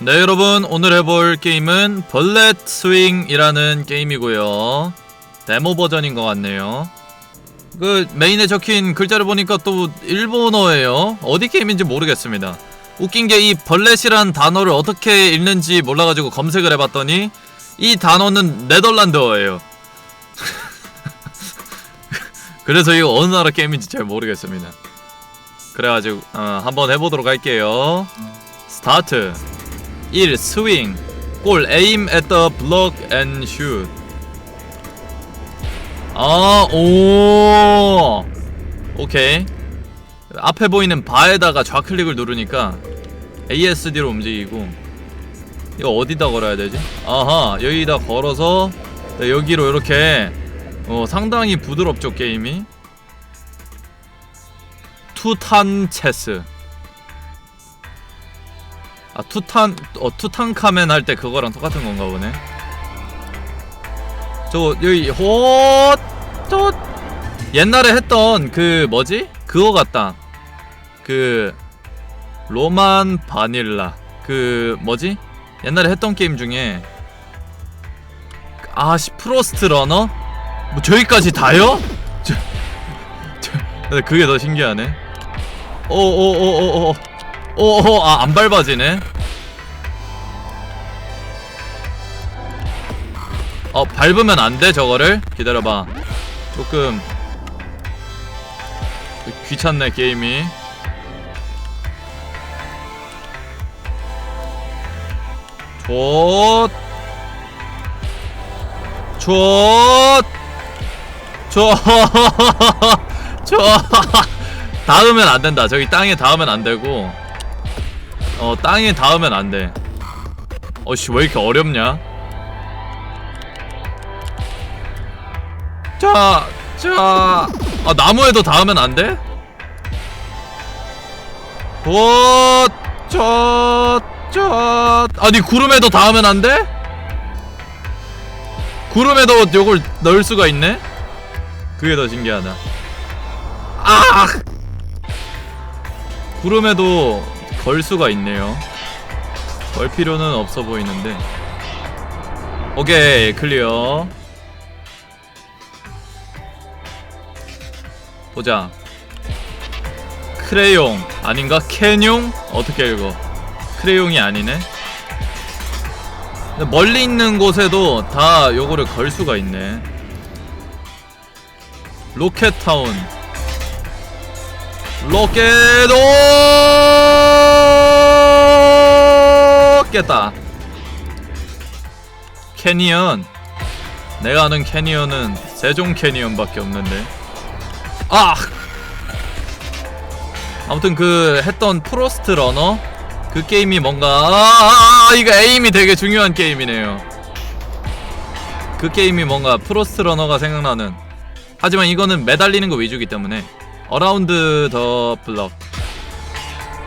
네 여러분. 오늘 해볼 게임은 벌렛 스윙이라는 게임이고요. 데모 버전인 것 같네요. 그 메인에 적힌 글자를 보니까 또 일본어예요. 어디 게임인지 모르겠습니다. 웃긴 게 이 벌렛이란 단어를 어떻게 읽는지 몰라가지고 검색을 해봤더니 이 단어는 네덜란드어예요. 그래서 이거 어느 나라 게임인지 잘 모르겠습니다. 그래가지고 어, 한번 해보도록 할게요. 스타트 1. 스윙 골 aim at the block and shoot 아, 오. 오케이. 앞에 보이는 바에다가 좌클릭을 누르니까 ASD로 움직이고 이거 어디다 걸어야 되지? 아하, 여기다 걸어서 네, 여기로 이렇게 어, 상당히 부드럽죠, 게임이. 투탄 체스. 아 투탄 어 투탕카멘 할 때 그거랑 똑같은 건가 보네. 저 여기 호또 옛날에 했던 그 뭐지? 그거 같다. 그 로만 바닐라 그 뭐지? 옛날에 했던 게임 중에 아씨 프로스트 러너? 뭐 저기까지 다요? 저, 저 그게 더 신기하네. 오오오오오 오오 아안 밟아지네. 어 밟으면 안 돼 저거를 기다려봐. 조금 귀찮네 게임이. 좆. 좆. 좆. 좆. 닿으면 안 된다. 저기 땅에 닿으면 안 되고. 어, 땅에 닿으면 안 돼. 어씨, 왜 이렇게 어렵냐? 자, 자. 아, 나무에도 닿으면 안 돼? 오, 저, 저. 아니, 구름에도 닿으면 안 돼? 구름에도 요걸 넣을 수가 있네? 그게 더 신기하다. 아! 구름에도 걸 수가 있네요. 걸 필요는 없어 보이는데. 오케이, 클리어. 보자. 크레용 아닌가? 캔용? 어떻게 읽어? 크레용이 아니네. 멀리 있는 곳에도 다 요거를 걸 수가 있네. 로켓타운. 로켓 깼다. 캐니언. 내가 아는 캐니언은 세종 캐니언밖에 없는데. 아! 아무튼 그 했던 프로스트 러너 그 게임이 뭔가 아, 이거 에임이 되게 중요한 게임이네요. 그 게임이 뭔가 프로스트 러너가 생각나는. 하지만 이거는 매달리는 거 위주기 때문에 어라운드 더 블럭.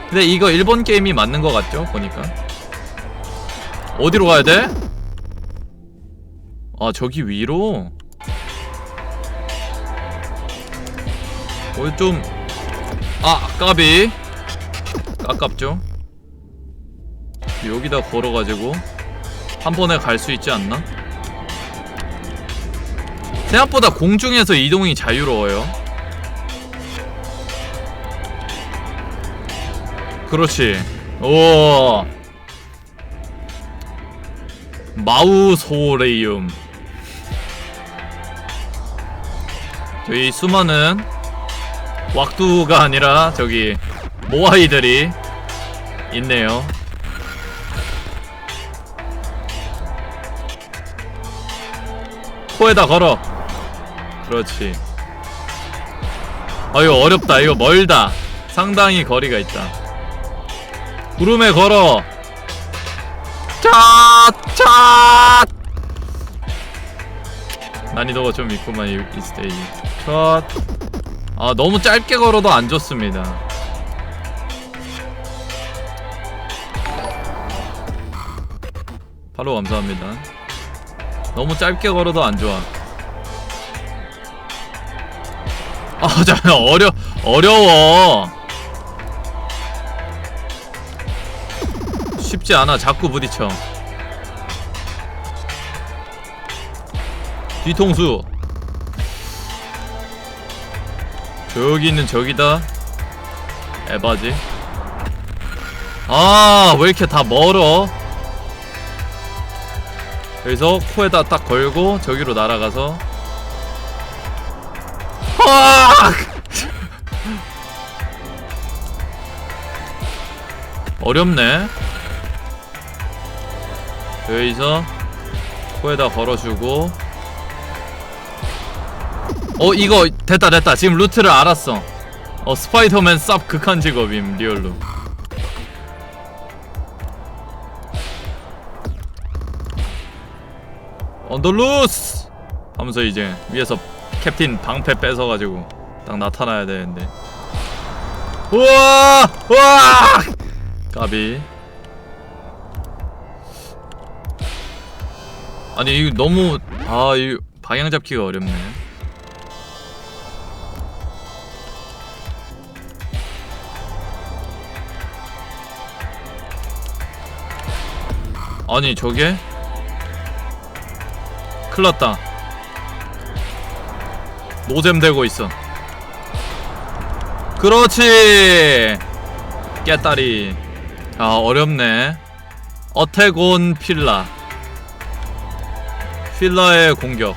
근데 이거 일본 게임이 맞는 것 같죠? 보니까. 어디로 가야 돼? 아 저기 위로. 어, 좀, 아, 까비. 아깝죠? 여기다 걸어가지고, 한 번에 갈 수 있지 않나? 생각보다 공중에서 이동이 자유로워요. 그렇지. 오. 마우소레이움. 저희 수많은 왁두가 아니라 저기 모아이들이 있네요. 코에다 걸어. 그렇지. 아 이거 어렵다. 이거 멀다. 상당히 거리가 있다. 구름에 걸어. 차! 차! 난이도가 좀 있구만 이, 이 스테이지. 차! 아 너무 짧게 걸어도 안 좋습니다 바로 감사합니다 너무 짧게 걸어도 안 좋아 아 잠깐 어려 어려워 쉽지 않아. 자꾸 부딪혀. 뒤통수. 저기 있는 저기다. 에바지. 아 왜 이렇게 다 멀어? 여기서 코에다 딱 걸고 저기로 날아가서. 아! 어렵네 여기서 코에다 걸어주고. 어 이거 됐다 됐다. 지금 루트를 알았어. 어 스파이더맨 쌉 극한 직업임 리얼로. 언더루스! 하면서 이제 위에서 캡틴 방패 뺏어가지고 딱 나타나야 되는데. 우와! 우와! 까비 아니 이거 너무 아이 방향 잡기가 어렵네. 아니 저게? 큰일났다. 노잼 되고 있어. 그렇지! 깨따리. 아 어렵네. 어태곤 필라 필라의 공격.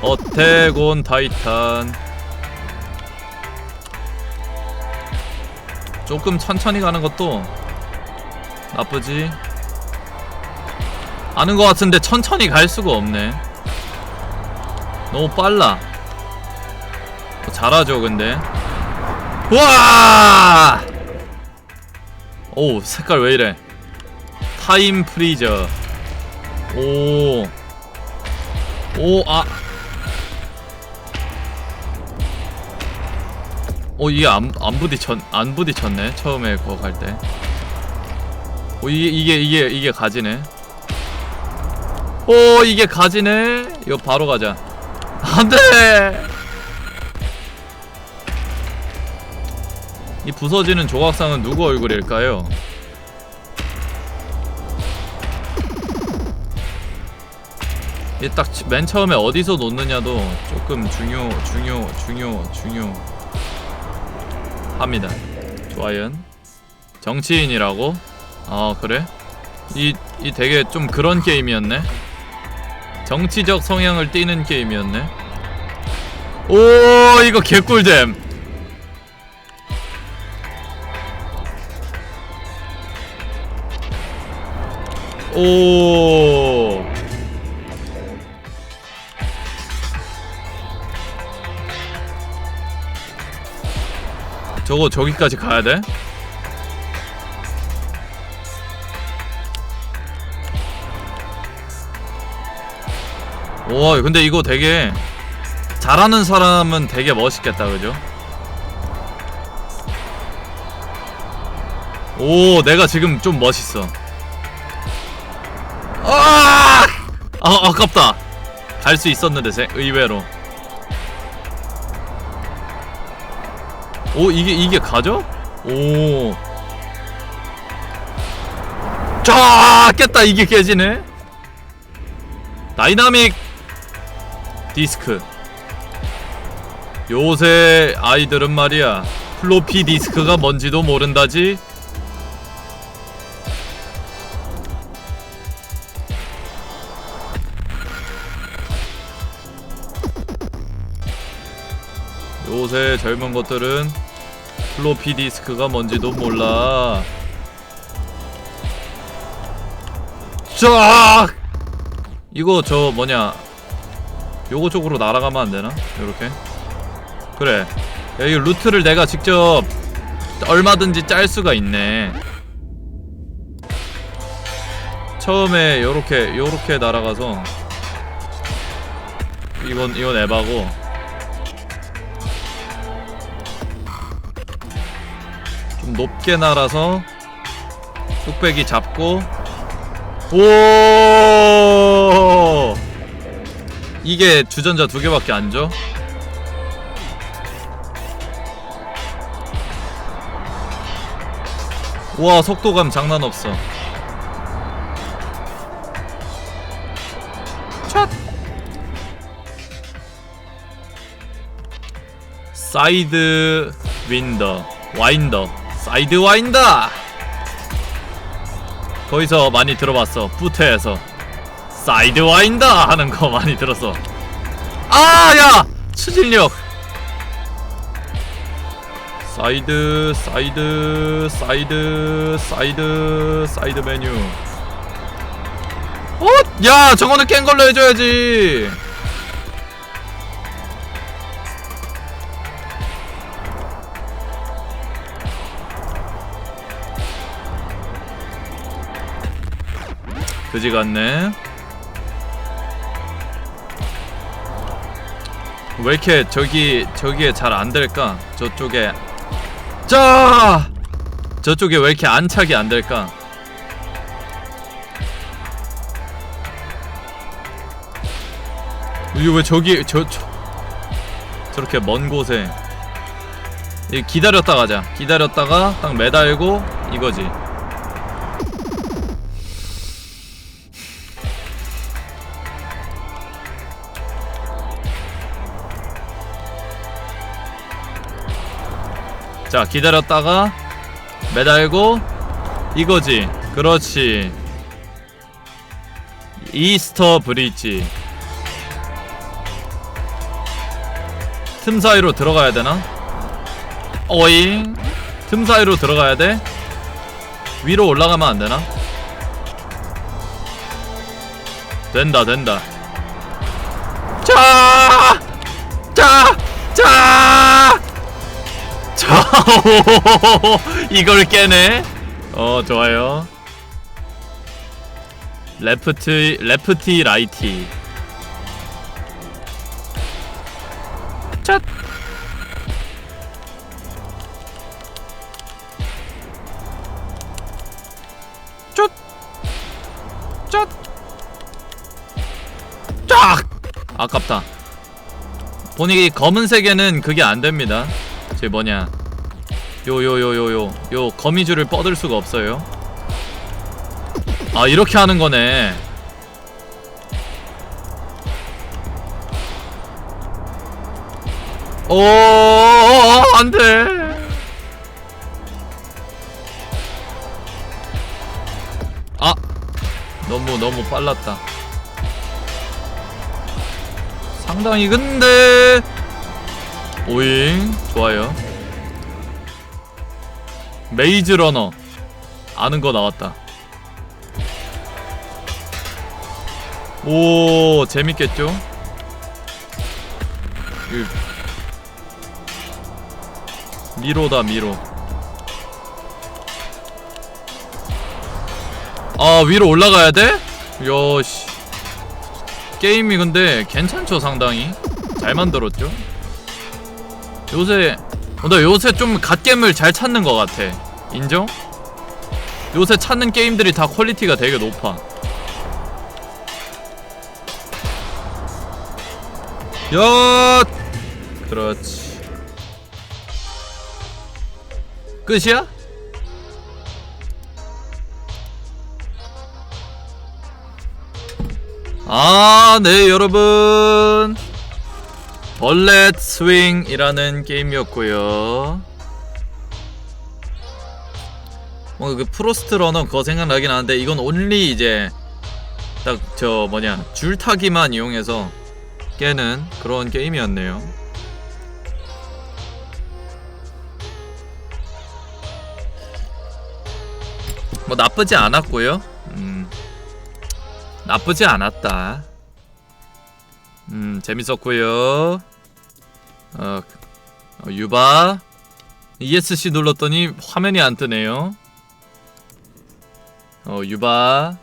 어태곤 타이탄. 조금 천천히 가는 것도 나쁘지 아는 것 같은데 천천히 갈 수가 없네. 너무 빨라. 어, 잘하죠 근데. 우와! 오 색깔 왜 이래? 타임 프리저 오 오, 아. 오, 이게 안, 안 부딪혔, 안 부딪혔네. 처음에 그거 갈 때. 오, 이게, 이게, 이게, 이게 가지네. 오, 이게 가지네. 이거 바로 가자. 안 돼! 이 부서지는 조각상은 누구 얼굴일까요? 이딱맨 처음에 어디서 놓느냐도 조금 중요 중요 중요 중요 합니다. 좋아요. 정치인이라고? 아 그래? 이, 이 되게 좀 그런 게임이었네. 정치적 성향을 띠는 게임이었네. 오 이거 개꿀잼. 오. 저거 저기까지 가야 돼? 와 근데 이거 되게 잘하는 사람은 되게 멋있겠다 그죠? 오 내가 지금 좀 멋있어 아, 아 아깝다 갈 수 있었는데 세, 의외로 오 이게 이게 가죠? 오. 자 깼다 이게 깨지네. 다이나믹 디스크. 요새 아이들은 말이야 플로피 디스크가 뭔지도 모른다지. 요새 젊은 것들은 플로피 디스크가 뭔지도 몰라. 쫙! 이거 저 뭐냐? 요거 쪽으로 날아가면 안 되나? 요렇게. 그래. 여기 루트를 내가 직접 얼마든지 짤 수가 있네. 처음에 요렇게 요렇게 날아가서 이건 이건 에바고 좀 높게 날아서 뚝배기 잡고 오 이게 주전자 두 개밖에 안 줘? 와 속도감 장난 없어. 촥. 사이드 윈더 와인더 사이드 와인더 거기서 많이 들어봤어 부트에서. 사이드 와인더 하는 거 많이 들었어. 아야! 추진력. 사이드 사이드 사이드 사이드 사이드 메뉴. 어? 야 저거는 깬 걸로 해줘야지 그지 같네. 왜 이렇게 저기 저기에 잘 안 될까? 저쪽에. 자! 저쪽에 왜 이렇게 안착이 안 될까? 이거 왜 저기 저, 저 저렇게 먼 곳에. 이 기다렸다 가자. 기다렸다가 딱 매달고 이거지 자 기다렸다가 매달고 이거지 그렇지 이스터 브릿지 틈 사이로 들어가야 되나? 어잉 틈 사이로 들어가야 돼? 위로 올라가면 안 되나? 된다 된다 자! 자! 자! 자! 이걸 깨네? 어 좋아요 레프트 레프티 라이티 찻 쫓! 쫓! 쫙! 아깝다 보니 검은색에는 그게 안 됩니다 제 뭐냐. 요 요 요 요 요 요 거미줄을 뻗을 수가 없어요. 아 이렇게 하는 거네. 오 안돼. 아 너무 너무 빨랐다. 상당히 근데 오잉 좋아요. 메이즈 러너. 아는 거 나왔다. 오 재밌겠죠? 이 미로다 미로. 아 위로 올라가야 돼? 요씨. 게임이 근데 괜찮죠 상당히? 잘 만들었죠 요새 어, 나 요새 좀 갓겜을 잘 찾는 것 같아 인정? 요새 찾는 게임들이 다 퀄리티가 되게 높아 야 그렇지 끝이야? 아, 네, 여러분. 벌렛 스윙이라는 게임이었고요. 뭔가 그 프로스트 러너 그거 생각나긴 하는데 이건 온리 이제 딱 저 뭐냐 줄타기만 이용해서 깨는 그런 게임이었네요. 뭐 나쁘지 않았고요. 음. 나쁘지 않았다. 음, 재밌었고요. 어, 어, 유바 ESC 눌렀더니 화면이 안 뜨네요. 어, 유바